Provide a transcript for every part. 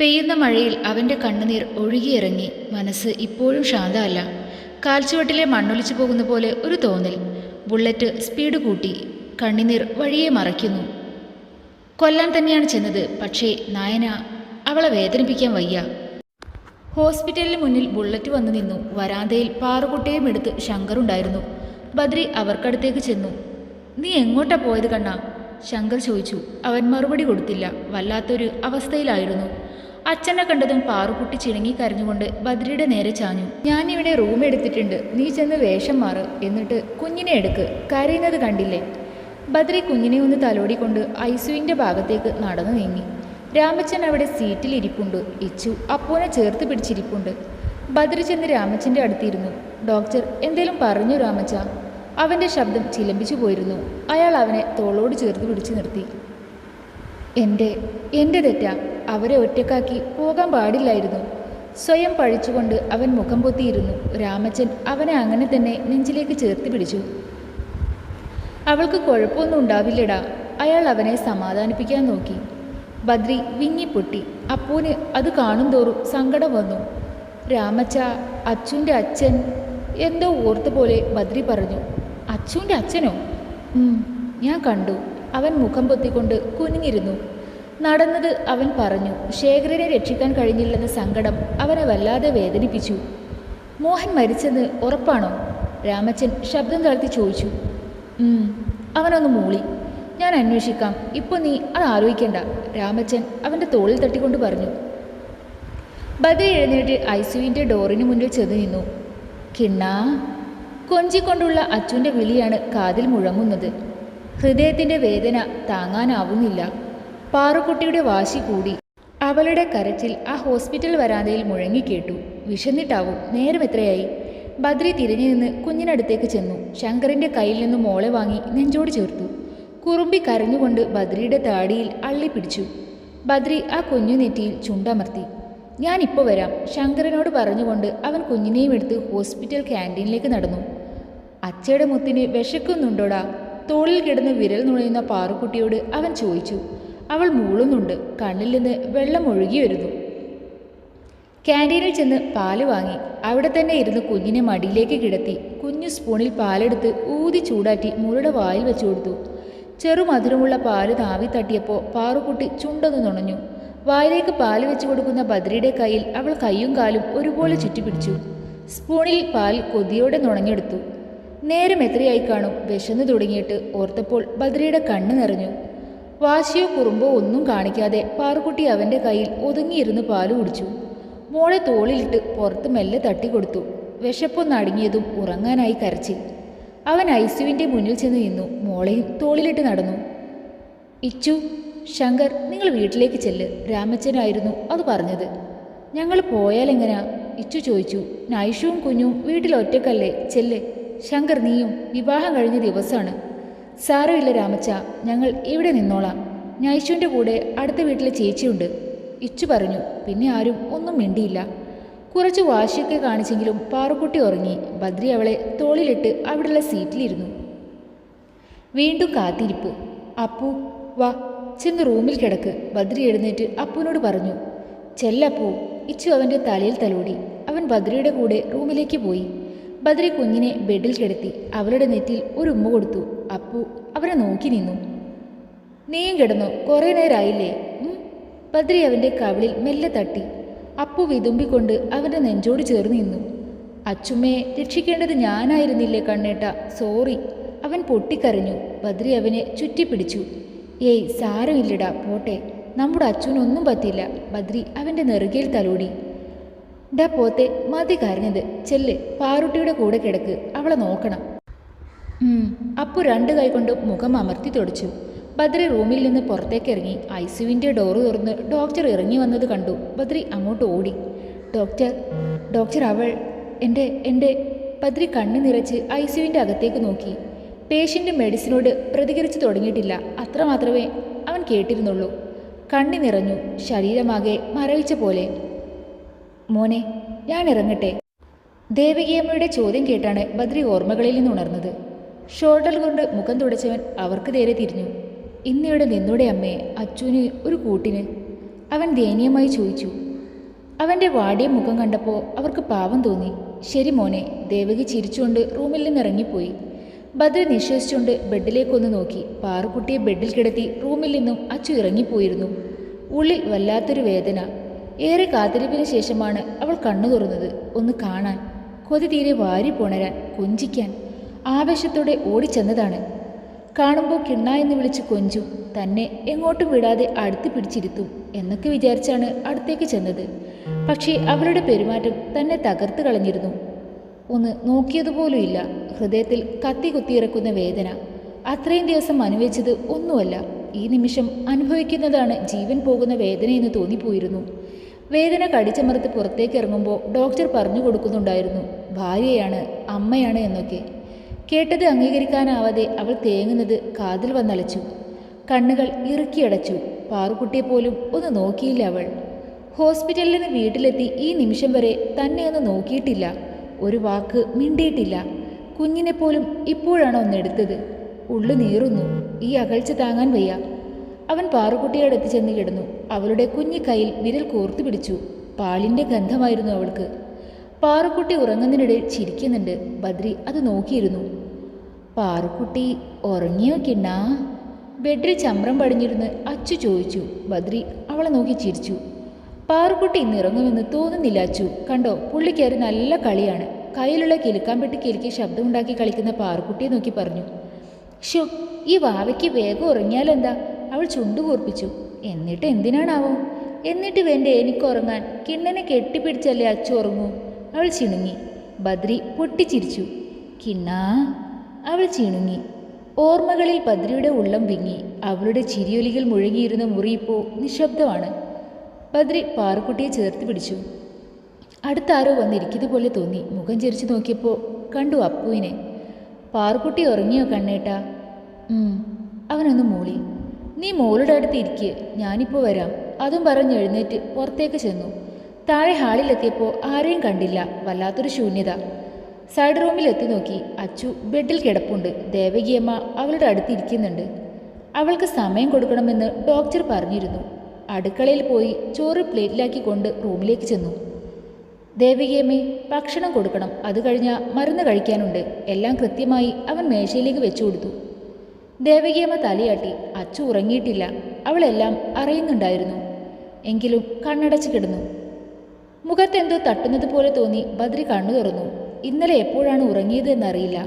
പെയ്യുന്ന മഴയിൽ അവന്റെ കണ്ണുനീർ ഒഴുകിയിറങ്ങി. മനസ്സ് ഇപ്പോഴും ശാന്തമല്ല. കാൽച്ചുവട്ടിലെ മണ്ണൊലിച്ചു പോകുന്ന പോലെ ഒരു തോന്നൽ. ബുള്ളറ്റ് സ്പീഡ് കൂട്ടി. കണ്ണിനീർ വഴിയെ മറയ്ക്കുന്നു. കൊല്ലാൻ തന്നെയാണ് ചെന്നത്. പക്ഷേ നായന അവളെ വേദനിപ്പിക്കാൻ വയ്യ. ഹോസ്പിറ്റലിന് മുന്നിൽ ബുള്ളറ്റ് വന്നു നിന്നു. വരാന്തയിൽ പാറുകുട്ടിയും എടുത്ത് ശങ്കറുണ്ടായിരുന്നു ബദ്രി അവർക്കടുത്തേക്ക് ചെന്നു. നീ എങ്ങോട്ടാ പോയത് കണ്ണാ? ശങ്കർ ചോദിച്ചു. അവൻ മറുപടി കൊടുത്തില്ല. വല്ലാത്തൊരു അവസ്ഥയിലായിരുന്നു. അച്ഛനെ കണ്ടതും പാറുകുട്ടി ചിണങ്ങി കരഞ്ഞുകൊണ്ട് ബദ്രിയുടെ നേരെ ചാഞ്ഞു. ഞാനിവിടെ റൂം എടുത്തിട്ടുണ്ട്. നീ ചെന്ന് വേഷം മാറ്. എന്നിട്ട് കുഞ്ഞിനെ എടുക്ക്. കരയുന്നത് കണ്ടില്ലേ? ബദ്രി കുഞ്ഞിനെ ഒന്ന് തലോടിക്കൊണ്ട് ഐസുവിന്റെ ഭാഗത്തേക്ക് നടന്നു നീങ്ങി. രാമച്ചൻ അവിടെ സീറ്റിൽ ഇരിപ്പുണ്ട് ഇച്ചു അപ്പോനെ ചേർത്ത് പിടിച്ചിരിപ്പുണ്ട്. ബദ്രി ചെന്ന് രാമച്ചന്റെ അടുത്തിരുന്നു. ഡോക്ടർ എന്തേലും പറഞ്ഞു രാമച്ച? അവന്റെ ശബ്ദം ചിലമ്പിച്ചു പോയിരുന്നു. അയാൾ അവനെ തോളോട് ചേർത്ത് പിടിച്ചു നിർത്തി. എന്റെ എന്റെ തെറ്റാ. അവരെ ഒറ്റക്കാക്കി പോകാൻ പാടില്ലായിരുന്നു. സ്വയം പഴിച്ചുകൊണ്ട് അവൻ മുഖം പൊത്തിയിരുന്നു. രാമച്ചൻ അവനെ അങ്ങനെ തന്നെ നെഞ്ചിലേക്ക് ചേർത്ത് പിടിച്ചു. അവൾക്ക് കുഴപ്പമൊന്നും ഉണ്ടാവില്ലടാ. അയാൾ അവനെ സമാധാനിപ്പിക്കാൻ നോക്കി. ബദ്രി വിങ്ങിപ്പൊട്ടി. അപ്പൂന് അത് കാണും തോറും സങ്കടം വന്നു. രാമച്ച അച്ഛന്റെ അച്ഛൻ എന്തോ ഓർത്ത പോലെ ബദ്രി പറഞ്ഞു. അച്ഛന്റെ അച്ഛനോ? ഞാൻ കണ്ടു. അവൻ മുഖം പൊത്തിക്കൊണ്ട് കുനിഞ്ഞിരുന്നു. നടന്നത് അവൻ പറഞ്ഞു ശേഖരനെ രക്ഷിക്കാൻ കഴിഞ്ഞില്ലെന്ന സങ്കടം അവനെ വല്ലാതെ വേദനിപ്പിച്ചു. മോഹൻ മരിച്ചെന്ന് ഉറപ്പാണോ? രാമച്ചൻ ശബ്ദം താഴ്ത്തി ചോദിച്ചു. അവനൊന്ന് മൂളി. ഞാൻ അന്വേഷിക്കാം. ഇപ്പോൾ നീ അത് ആലോചിക്കണ്ട. രാമച്ചൻ അവന്റെ തോളിൽ തട്ടിക്കൊണ്ട് പറഞ്ഞു. ബദൽ എഴുന്നേറ്റ് ഐസുവിന്റെ ഡോറിന് മുന്നിൽ ചെന്ന് നിന്നു. കിണ്ണ കൊഞ്ചിക്കൊണ്ടുള്ള അച്ചുവിന്റെ വിളിയാണ് കാതിൽ മുഴങ്ങുന്നത്. ഹൃദയത്തിന്റെ വേദന താങ്ങാനാവുന്നില്ല. പാറുക്കുട്ടിയുടെ വാശി കൂടി. അവളുടെ കരച്ചിൽ ആ ഹോസ്പിറ്റൽ വരാന്തയിൽ മുഴങ്ങിക്കേട്ടു വിശന്നിട്ടാവും നേരം എത്രയായി ബദ്രി തിരിഞ്ഞു നിന്ന് കുഞ്ഞിനടുത്തേക്ക് ചെന്നു. ശങ്കറിന്റെ കയ്യിൽ നിന്ന് മോളെ വാങ്ങി നെഞ്ചോട് ചേർത്തു. കുറുമ്പി കരഞ്ഞുകൊണ്ട് ബദ്രിയുടെ താടിയിൽ അള്ളി പിടിച്ചു ബദ്രി ആ കുഞ്ഞു നെറ്റിയിൽ ചുണ്ടമർത്തി. ഞാനിപ്പോൾ വരാം ശങ്കരനോട് പറഞ്ഞുകൊണ്ട് അവൻ കുഞ്ഞിനെയും എടുത്ത് ഹോസ്പിറ്റൽ ക്യാന്റീനിലേക്ക് നടന്നു. അച്ചയുടെ മുത്തിന് വിശക്കുന്നുണ്ടോടാ? തോളിൽ കിടന്ന് വിരൽ നുഴയുന്ന പാറുക്കുട്ടിയോട് അവൻ ചോദിച്ചു. അവൾ മൂളുന്നുണ്ട്. കണ്ണിൽ നിന്ന് വെള്ളം ഒഴുകി വരുന്നു. ക്യാന്റീനിൽ ചെന്ന് പാൽ വാങ്ങി. അവിടെ തന്നെ ഇരുന്ന് കുഞ്ഞിനെ മടിയിലേക്ക് കിടത്തി. കുഞ്ഞു സ്പൂണിൽ പാലെടുത്ത് ഊതി ചൂടാറ്റി മുളുടെ വായിൽ വെച്ചു കൊടുത്തു. ചെറുമധുരമുള്ള പാൽ താവി തട്ടിയപ്പോൾ പാറുക്കുട്ടി ചുണ്ടൊന്ന് നുണഞ്ഞു. വായിലേക്ക് പാൽ വെച്ചു കൊടുക്കുന്ന ബദ്രിയുടെ കയ്യിൽ അവൾ കൈയും കാലും ഒരുപോലെ ചുറ്റിപ്പിടിച്ചു. സ്പൂണിൽ പാൽ കൊതിയോടെ നുണഞ്ഞെടുത്തു. നേരം എത്രയായി കാണും? വിശന്നു തുടങ്ങിയിട്ട് ഓർത്തപ്പോൾ ബദ്രിയുടെ കണ്ണ് നിറഞ്ഞു. വാശിയോ കുറുമ്പോ ഒന്നും കാണിക്കാതെ പാറുക്കുട്ടി അവന്റെ കയ്യിൽ ഒതുങ്ങിയിരുന്ന് പാൽ കുടിച്ചു. മോളെ തോളിലിട്ട് പുറത്ത് മെല്ലെ തട്ടിക്കൊടുത്തു വിശപ്പൊന്ന് അടങ്ങിയതും ഉറങ്ങാനായി കരച്ചിൽ. അവൻ ഐസുവിന്റെ മുന്നിൽ ചെന്ന് നിന്നു. മോളെയും തോളിലിട്ട് നടന്നു. ഇച്ചു ശങ്കർ നിങ്ങൾ വീട്ടിലേക്ക് ചെല്ല്. രാമച്ചനായിരുന്നു അത് പറഞ്ഞത്. ഞങ്ങൾ പോയാൽ എങ്ങനെയാ ഇച്ചു ചോദിച്ചു. നൈഷുവും കുഞ്ഞും വീട്ടിൽ ഒറ്റക്കല്ലേ? ചെല്ല്. ശങ്കർ നീയും വിവാഹം കഴിഞ്ഞ ദിവസമാണ് സാരമില്ല രാമച്ച ഞങ്ങൾ ഇവിടെ നിന്നോളാം. നൈഷുവിന്റെ കൂടെ അടുത്ത വീട്ടിലെ ചേച്ചിയുണ്ട്. ഇച്ചു പറഞ്ഞു പിന്നെ ആരും ഒന്നും മിണ്ടിയില്ല. കുറച്ച് വാശിയൊക്കെ കാണിച്ചെങ്കിലും പാറുക്കുട്ടി ഉറങ്ങി. ബദ്രി അവളെ തോളിലിട്ട് അവിടെയുള്ള സീറ്റിലിരുന്നു. വീണ്ടും കാത്തിരിപ്പ്. അപ്പു വാ ചെന്ന് റൂമിൽ കിടക്ക്. ബദ്രി എഴുന്നേറ്റ് അപ്പുവിനോട് പറഞ്ഞു ചെല്ലപ്പു ഇച്ചു അവന്റെ തലയിൽ തലോടി. അവൻ ബദ്രിയുടെ കൂടെ റൂമിലേക്ക് പോയി. ബദ്രി കുഞ്ഞിനെ ബെഡിൽ കിടത്തി അവളുടെ നെറ്റിൽ ഒരു ഉമ്മ കൊടുത്തു. അപ്പു അവരെ നോക്കി നിന്നു. നീയും കിടന്നു? കുറേ നേരമായില്ലേ. ബദ്രി അവന്റെ കവിളിൽ മെല്ലെ തട്ടി. അപ്പു വിതുമ്പിക്കൊണ്ട് അവന്റെ നെഞ്ചോട് ചേർന്ന് നിന്നു. അച്ചുമ്മയെ രക്ഷിക്കേണ്ടത് ഞാനായിരുന്നില്ലേ കണ്ണേട്ട? സോറി. അവൻ പൊട്ടിക്കരഞ്ഞു. ബദ്രി അവനെ ചുറ്റിപ്പിടിച്ചു. ഏയ് സാരമില്ലടാ. പോട്ടെ. നമ്മുടെ അച്ഛനൊന്നും പറ്റില്ല. ബദ്രി അവന്റെ നെറുകയിൽ തലോടി. ഡാ പോത്തെ മതി കരഞ്ഞത്. ചെല്ല് പാറുട്ടിയുടെ കൂടെ കിടക്ക് അവളെ നോക്കണം. അപ്പു രണ്ട് കൈകൊണ്ട് മുഖം അമർത്തി തുടച്ചു. ബദ്രി റൂമിൽ നിന്ന് പുറത്തേക്ക് ഇറങ്ങി ഐസുവിന്റെ ഡോറ് തുറന്ന് ഡോക്ടർ ഇറങ്ങി വന്നത് കണ്ടു. ബദ്രി അങ്ങോട്ട് ഓടി. ഡോക്ടർ ഡോക്ടർ അവൾ എന്റെ എന്റെ ബദ്രി കണ്ണു നിറച്ച് ഐസുവിന്റെ അകത്തേക്ക് നോക്കി. പേഷ്യന്റ് മെഡിസിനോട് പ്രതികരിച്ചു തുടങ്ങിയിട്ടില്ല. അത്രമാത്രമേ അവൻ കേട്ടിരുന്നുള്ളൂ. കണ്ണി നിറഞ്ഞു. ശരീരമാകെ മരവിച്ച പോലെ. മോനെ ഞാൻ ഇറങ്ങട്ടെ. ദേവകിയമ്മയുടെ ചോദ്യം കേട്ടാണ് ബദ്രി ഓർമ്മകളിൽ നിന്ന് ഉണർന്നത്. ഷോൾഡർ കൊണ്ട് മുഖം തുടച്ചവൻ അവർക്ക് നേരെ തിരിഞ്ഞു. ഇന്നിവിടെ നിന്നൂടെ അമ്മയെ അച്ചുവിന് ഒരു കൂട്ടിന്. അവൻ ദയനീയമായി ചോദിച്ചു. അവന്റെ വാടിയ മുഖം കണ്ടപ്പോൾ അവർക്ക് പാവം തോന്നി. ശരി മോനെ ദേവകി ചിരിച്ചുകൊണ്ട് റൂമിൽ നിന്ന് ഇറങ്ങിപ്പോയി. ബദ്രി നിശ്വസിച്ചുകൊണ്ട് ബെഡിലേക്കൊന്ന് നോക്കി. പാറുക്കുട്ടിയെ ബെഡിൽ കിടത്തി റൂമിൽ നിന്നും അച്ചു ഇറങ്ങിപ്പോയിരുന്നു. ഉള്ളിൽ വല്ലാത്തൊരു വേദന. ഏറെ കാത്തിരിപ്പിന് ശേഷമാണ് അവൾ കണ്ണു തുറന്നത്. ഒന്ന് കാണാൻ കൊതി തീരെ വാരി പുണരാൻ കൊഞ്ചിക്കാൻ. ആവേശത്തോടെ ഓടിച്ചെന്നതാണ്. കാണുമ്പോൾ കിണ്ണ എന്ന് വിളിച്ച് കൊഞ്ചും തന്നെ എങ്ങോട്ടും വിടാതെ അടുത്ത് പിടിച്ചിരുത്തും എന്നൊക്കെ വിചാരിച്ചാണ് അടുത്തേക്ക് ചെന്നത്. പക്ഷേ അവളുടെ പെരുമാറ്റം തന്നെ തകർത്ത് കളഞ്ഞിരുന്നു. ഒന്ന് നോക്കിയതുപോലുമില്ല ഹൃദയത്തിൽ കത്തി കുത്തിയിറക്കുന്ന വേദന. അത്രയും ദിവസം അനുഭവിച്ചത് ഒന്നുമല്ല. ഈ നിമിഷം അനുഭവിക്കുന്നതാണ് ജീവൻ പോകുന്ന വേദനയെന്ന് തോന്നിപ്പോയിരുന്നു. വേദന കടിച്ചമർത്ത് പുറത്തേക്ക് ഇറങ്ങുമ്പോൾ ഡോക്ടർ പറഞ്ഞു കൊടുക്കുന്നുണ്ടായിരുന്നു ഭാര്യയാണ് അമ്മയാണ് എന്നൊക്കെ. കേട്ടത് അംഗീകരിക്കാനാവാതെ അവൾ തേങ്ങുന്നത് കാതിൽ വന്നലച്ചു. കണ്ണുകൾ ഇറുക്കിയടച്ചു. പാറുക്കുട്ടിയെ പോലും ഒന്ന് നോക്കിയില്ല അവൾ. ഹോസ്പിറ്റലിൽ നിന്ന് വീട്ടിലെത്തി ഈ നിമിഷം വരെ തന്നെ ഒന്ന് നോക്കിയിട്ടില്ല. ഒരു വാക്ക് മിണ്ടിയിട്ടില്ല. കുഞ്ഞിനെപ്പോലും ഇപ്പോഴാണ് ഒന്നെടുത്തത് ഉള്ളു നീറുന്നു. ഈ അകൽച്ച താങ്ങാൻ വയ്യ. അവൻ പാറുകുട്ടിയോട് എത്തിച്ചെന്ന് ചെന്ന് കിടന്നു. അവളുടെ കുഞ്ഞു കൈയിൽ വിരൽ കോർത്തു പിടിച്ചു. പാലിന്റെ ഗന്ധമായിരുന്നു അവൾക്ക്. പാറുക്കുട്ടി ഉറങ്ങുന്നതിനിടയിൽ ചിരിക്കുന്നുണ്ട്. ബദ്രി അത് നോക്കിയിരുന്നു. പാറുക്കുട്ടി ഉറങ്ങിയോ കിണ്ണാ? ബെഡിൽ ചമ്രം പടിഞ്ഞിരുന്ന് അച്ചു ചോദിച്ചു. ബദ്രി അവളെ നോക്കി ചിരിച്ചു. പാറുക്കുട്ടി ഇന്ന് ഇറങ്ങുമെന്ന് തോന്നുന്നില്ല അച്ചു. കണ്ടോ പുള്ളിക്കാരി നല്ല കളിയാണ്. കയ്യിലുള്ള കിലുക്കാൻ പെട്ടി കിലുക്കി ശബ്ദമുണ്ടാക്കി കളിക്കുന്ന പാറുക്കുട്ടിയെ നോക്കി പറഞ്ഞു. ഷോ ഈ വാവയ്ക്ക് വേഗം ഉറങ്ങിയാലെന്താ? അവൾ ചുണ്ടു കൂർപ്പിച്ചു. എന്നിട്ട് എന്തിനാണാവോ? എന്നിട്ട് വേണ്ട എനിക്കുറങ്ങാൻ കിണ്ണനെ കെട്ടിപ്പിടിച്ചല്ലേ അച്ചു ഉറങ്ങൂ? അവൾ ചിണുങ്ങി. ബദ്രി പൊട്ടിച്ചിരിച്ചു. കിണ്ണാ. അവൾ ചിണുങ്ങി. ഓർമ്മകളിൽ ബദ്രിയുടെ ഉള്ളം വിങ്ങി. അവളുടെ ചിരിയൊലികൾ മുഴുകിയിരുന്ന മുറി ഇപ്പോൾ നിശബ്ദമാണ്. ബദ്രി പാറുക്കുട്ടിയെ ചേർത്ത് പിടിച്ചു. അടുത്താരോ വന്നിരിക്കുന്ന പോലെ തോന്നി. മുഖം ചെരിച്ചു നോക്കിയപ്പോൾ കണ്ടു അപ്പുവിനെ. പാറുക്കുട്ടി ഉറങ്ങിയോ കണ്ണേട്ടാ. അവനൊന്ന് മൂളി. നീ മോളുടെ അടുത്ത് ഇരിക്കുക ഞാനിപ്പോൾ വരാം. അതും പറഞ്ഞ് എഴുന്നേറ്റ് പുറത്തേക്ക് ചെന്നു. താഴെ ഹാളിലെത്തിയപ്പോൾ ആരെയും കണ്ടില്ല. വല്ലാത്തൊരു ശൂന്യത. സൈഡ് റൂമിൽ എത്തി നോക്കി. അച്ചു ബെഡിൽ കിടപ്പുണ്ട്. ദേവകിയമ്മ അവളുടെ അടുത്ത് ഇരിക്കുന്നുണ്ട്. അവൾക്ക് സമയം കൊടുക്കണമെന്ന് ഡോക്ടർ പറഞ്ഞിരുന്നു. അടുക്കളയിൽ പോയി ചോറ് പ്ലേറ്റിലാക്കി കൊണ്ട് റൂമിലേക്ക് ചെന്നു. ദേവികയമ്മേ ഭക്ഷണം കൊടുക്കണം. അത് കഴിഞ്ഞാൽ മരുന്ന് കഴിക്കാനുണ്ട്. എല്ലാം കൃത്യമായി അവൻ മേശയിലേക്ക് വെച്ചു കൊടുത്തു. ദേവകിയമ്മ തലയാട്ടി അച്ചു ഉറങ്ങിയിട്ടില്ല. അവളെല്ലാം അറിയുന്നുണ്ടായിരുന്നു. എങ്കിലും കണ്ണടച്ച് കിടന്നു. മുഖത്തെന്തോ തട്ടുന്നത് പോലെ തോന്നി ബദ്രി കണ്ണു തുറന്നു. ഇന്നലെ എപ്പോഴാണ് ഉറങ്ങിയത് എന്നറിയില്ല.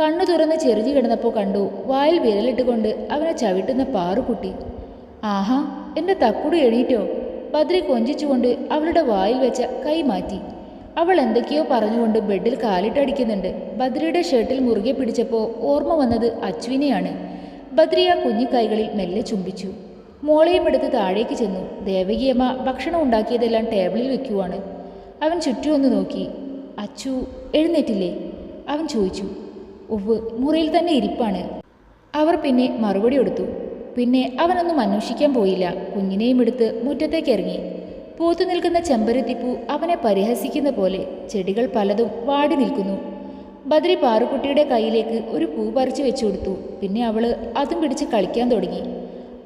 കണ്ണു തുറന്ന് ചെറിഞ്ഞു കിടന്നപ്പോൾ കണ്ടു വായിൽ വിരലിട്ടുകൊണ്ട് അവനെ ചവിട്ടുന്ന പാറുകുട്ടി. ആഹാ എന്റെ തക്കുടി എണീറ്റോ? ബദ്രി കൊഞ്ചിച്ചുകൊണ്ട് അവളുടെ വായിൽ വെച്ച കൈ മാറ്റി. അവൾ എന്തൊക്കെയോ പറഞ്ഞുകൊണ്ട് ബെഡിൽ കാലിട്ടടിക്കുന്നുണ്ട്. ബദ്രിയുടെ ഷർട്ടിൽ മുറുകെ പിടിച്ചപ്പോൾ ഓർമ്മ വന്നത് അച്ചുവിനെയാണ് ബദ്രി ആ കുഞ്ഞിക്കൈകളിൽ കൈകളിൽ മെല്ലെ ചുംബിച്ചു. മോളെയും എടുത്ത് താഴേക്ക് ചെന്നു. ദേവകിയമ്മ ഭക്ഷണം ഉണ്ടാക്കിയതെല്ലാം ടേബിളിൽ വെക്കുവാണ്. അവൻ ചുറ്റും ഒന്ന് നോക്കി. അച്ചു എഴുന്നേറ്റില്ലേ? അവൻ ചോദിച്ചു. ഉവ് മുറിയിൽ തന്നെ ഇരിപ്പാണ്. അവർ പിന്നെ മറുപടി കൊടുത്തു. പിന്നെ അവനൊന്നും അന്വേഷിക്കാൻ പോയില്ല. കുഞ്ഞിനെയും എടുത്ത് മുറ്റത്തേക്ക് ഇറങ്ങി. പൂത്തു നിൽക്കുന്ന ചെമ്പരത്തിപ്പൂ അവനെ പരിഹസിക്കുന്ന പോലെ ചെടികൾ പലതും വാടി നിൽക്കുന്നു. ബദ്രി പാറുക്കുട്ടിയുടെ കയ്യിലേക്ക് ഒരു പൂ പറിച്ചു വെച്ചു കൊടുത്തു. പിന്നെ അവൾ അതും പിടിച്ച് കളിക്കാൻ തുടങ്ങി.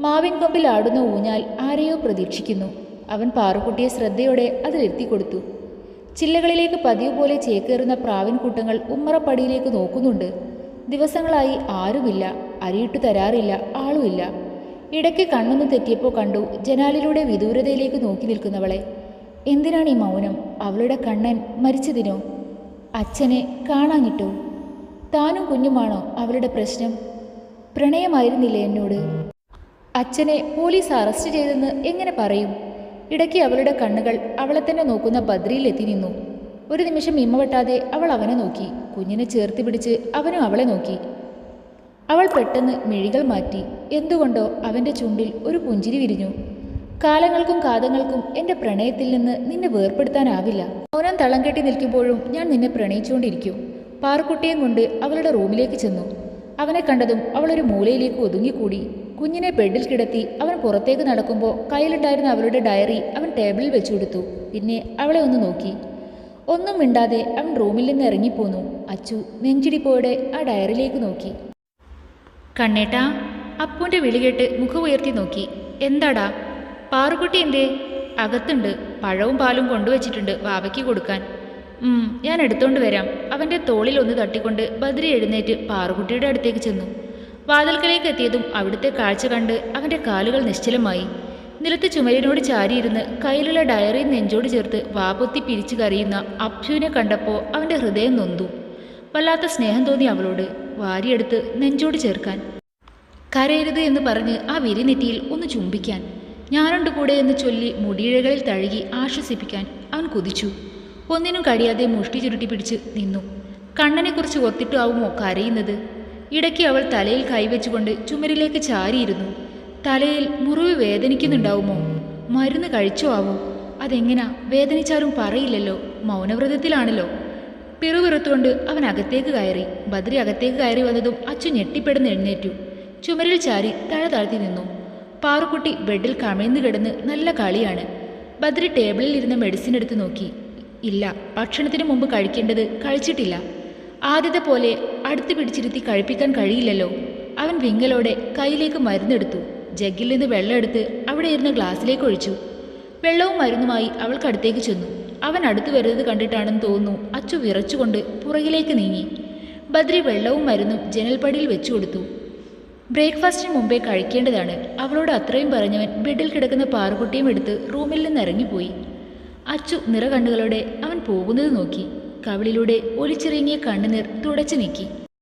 മാവിൻ കൊമ്പിൽ ആടുന്ന ഊഞ്ഞാൽ ആരെയോ പ്രതീക്ഷിക്കുന്നു. അവൻ പാറുക്കുട്ടിയെ ശ്രദ്ധയോടെ അതിലെത്തി കൊടുത്തു. ചില്ലകളിലേക്ക് പതിവ് പോലെ ചേക്കേറുന്ന പ്രാവിൻ കൂട്ടങ്ങൾ ഉമ്മറപ്പടിയിലേക്ക് നോക്കുന്നുണ്ട്. ദിവസങ്ങളായി ആരുമില്ല അരിയിട്ടു തരാറില്ല ആളുമില്ല. ഇടയ്ക്ക് കണ്ണൊന്ന് തെറ്റിയപ്പോൾ കണ്ടു ജനാലിലൂടെ വിദൂരതയിലേക്ക് നോക്കി നിൽക്കുന്നവളെ. എന്തിനാണ് ഈ മൗനം? അവളുടെ കണ്ണൻ മരിച്ചതിനോ? അച്ഛനെ കാണാഞ്ഞിട്ടോ? താനും കുഞ്ഞുമാണോ അവളുടെ പ്രശ്നം? പ്രണയമായിരുന്നില്ലേ എന്നോട്? അച്ഛനെ പോലീസ് അറസ്റ്റ് ചെയ്തെന്ന് എങ്ങനെ പറയും? ഇടയ്ക്ക് അവളുടെ കണ്ണുകൾ അവളെ തന്നെ നോക്കുന്ന ബദ്രിയിൽ എത്തി നിന്നു. ഒരു നിമിഷം ഇമ്മ വെട്ടാതെ അവൾ അവനെ നോക്കി. കുഞ്ഞിനെ ചേർത്തി പിടിച്ച് അവനും അവളെ നോക്കി. അവൾ പെട്ടെന്ന് മെഴികൾ മാറ്റി. എന്തുകൊണ്ടോ അവന്റെ ചുണ്ടിൽ ഒരു പുഞ്ചിരി വിരിഞ്ഞു. കാലങ്ങൾക്കും കാതങ്ങൾക്കും എന്റെ പ്രണയത്തിൽ നിന്ന് നിന്നെ വേർപ്പെടുത്താനാവില്ല. മൗനം തളം കെട്ടി നിൽക്കുമ്പോഴും ഞാൻ നിന്നെ പ്രണയിച്ചുകൊണ്ടിരിക്കും. പാറക്കുട്ടിയും കൊണ്ട് അവളുടെ റൂമിലേക്ക് ചെന്നു. അവനെ കണ്ടതും അവളൊരു മൂലയിലേക്ക് ഒതുങ്ങിക്കൂടി. കുഞ്ഞിനെ ബെഡിൽ കിടത്തി അവൻ പുറത്തേക്ക് നടക്കുമ്പോൾ കയ്യിലുണ്ടായിരുന്ന അവളുടെ ഡയറി അവൻ ടേബിളിൽ വെച്ചു കൊടുത്തു പിന്നെ അവളെ ഒന്ന് നോക്കി. ഒന്നും മിണ്ടാതെ അവൻ റൂമിൽ നിന്ന് ഇറങ്ങിപ്പോന്നു. അച്ചു നെഞ്ചിടിപ്പോടെ ആ ഡയറിയിലേക്ക് നോക്കി. കണ്ണേട്ടാ അപ്പുവിന്റെ വിളികേട്ട് മുഖം ഉയർത്തി നോക്കി. എന്താടാ? പാറുക്കുട്ടി എന്തേ? അകത്തുണ്ട്. പഴവും പാലും കൊണ്ടുവച്ചിട്ടുണ്ട് വാവയ്ക്ക് കൊടുക്കാൻ. ഞാൻ എടുത്തോണ്ട് വരാം. അവന്റെ തോളിൽ ഒന്ന് തട്ടിക്കൊണ്ട് ബദ്രി എഴുന്നേറ്റ് പാറുക്കുട്ടിയുടെ അടുത്തേക്ക് ചെന്നു. വാതിൽക്കലേക്ക് എത്തിയതും അവിടുത്തെ കാഴ്ച കണ്ട് അവന്റെ കാലുകൾ നിശ്ചലമായി. നിലത്ത് ചുമരിനോട് ചാരിയിരുന്ന് കയ്യിലുള്ള ഡയറി നെഞ്ചോട് ചേർത്ത് വാപൊത്തി പിരിച്ചു കറിയുന്ന അഭ്യുവിനെ കണ്ടപ്പോൾ അവന്റെ ഹൃദയം നൊന്തു. വല്ലാത്ത സ്നേഹം തോന്നി അവളോട്. വാരിയെടുത്ത് നെഞ്ചോട് ചേർക്കാൻ. കരയരുത് എന്ന് പറഞ്ഞ് ആ വിരിനെറ്റിയിൽ ഒന്ന് ചുംബിക്കാൻ. ഞാനുണ്ട് കൂടെ എന്ന് ചൊല്ലി മുടിയിഴകളിൽ തഴുകി ആശ്വസിപ്പിക്കാൻ അവൻ കുതിച്ചു. ഒന്നിനും കഴിയാതെ മുഷ്ടി ചുരുട്ടി പിടിച്ച് നിന്നു. കണ്ണനെക്കുറിച്ച് ഒത്തിട്ടാവുമോ കരയുന്നത്? ഇടയ്ക്ക് അവൾ തലയിൽ കൈവച്ചുകൊണ്ട് ചുമരിലേക്ക് ചാരിയിരുന്നു. തലയിൽ മുറിവ് വേദനിക്കുന്നുണ്ടാവുമോ? മരുന്ന് കഴിച്ചോ ആവോ? അതെങ്ങനാ വേദനിച്ചാലും പറയില്ലല്ലോ. മൗനവ്രതത്തിലാണല്ലോ. പിറുപിറുത്തുകൊണ്ട് അവൻ അകത്തേക്ക് കയറി. ബദ്രി അകത്തേക്ക് കയറി വന്നതും അച്ഛൻ ഞെട്ടിപ്പെടുന്ന് എഴുന്നേറ്റു. ചുമരിൽ ചാരി തഴ താഴ്ത്തി നിന്നു. പാറുക്കുട്ടി ബെഡിൽ കമിഴ്ന്നു കിടന്ന് നല്ല കളിയാണ്. ബദ്രി ടേബിളിൽ ഇരുന്ന് മെഡിസിൻ എടുത്ത് നോക്കി. ഇല്ല ഭക്ഷണത്തിന് മുമ്പ് കഴിക്കേണ്ടത് കഴിച്ചിട്ടില്ല. ആദ്യത്തെ പോലെ അടുത്ത് പിടിച്ചിരുത്തി കഴിപ്പിക്കാൻ കഴിയില്ലല്ലോ. അവൻ വിങ്ങലോടെ കയ്യിലേക്ക് മരുന്നെടുത്തു. ജഗ്ഗിൽ നിന്ന് വെള്ളം എടുത്ത് അവിടെ ഇരുന്ന ഗ്ലാസ്സിലേക്ക് ഒഴിച്ചു. വെള്ളവും മരുന്നുമായി അവൾക്കടുത്തേക്ക് ചെന്നു. അവൻ അടുത്തു വരുന്നത് കണ്ടിട്ടാണെന്ന് തോന്നുന്നു. അച്ചു വിറച്ചുകൊണ്ട് പുറകിലേക്ക് നീങ്ങി. ബദ്രി വെള്ളവും മരുന്നും ജനൽപ്പടിയിൽ വെച്ചു കൊടുത്തു. ബ്രേക്ക്ഫാസ്റ്റിന് മുമ്പേ കഴിക്കേണ്ടതാണ്. അവളോട് അത്രയും പറഞ്ഞവൻ ബെഡിൽ കിടക്കുന്ന പാറുകുട്ടിയും എടുത്ത് റൂമിൽ നിന്ന് ഇറങ്ങിപ്പോയി. അച്ചു നിറകണ്ണുകളോടെ അവൻ പോകുന്നത് നോക്കി. കവിളിലൂടെ ഒലിച്ചിറങ്ങിയ കണ്ണുനീർ തുടച്ചു നീക്കി.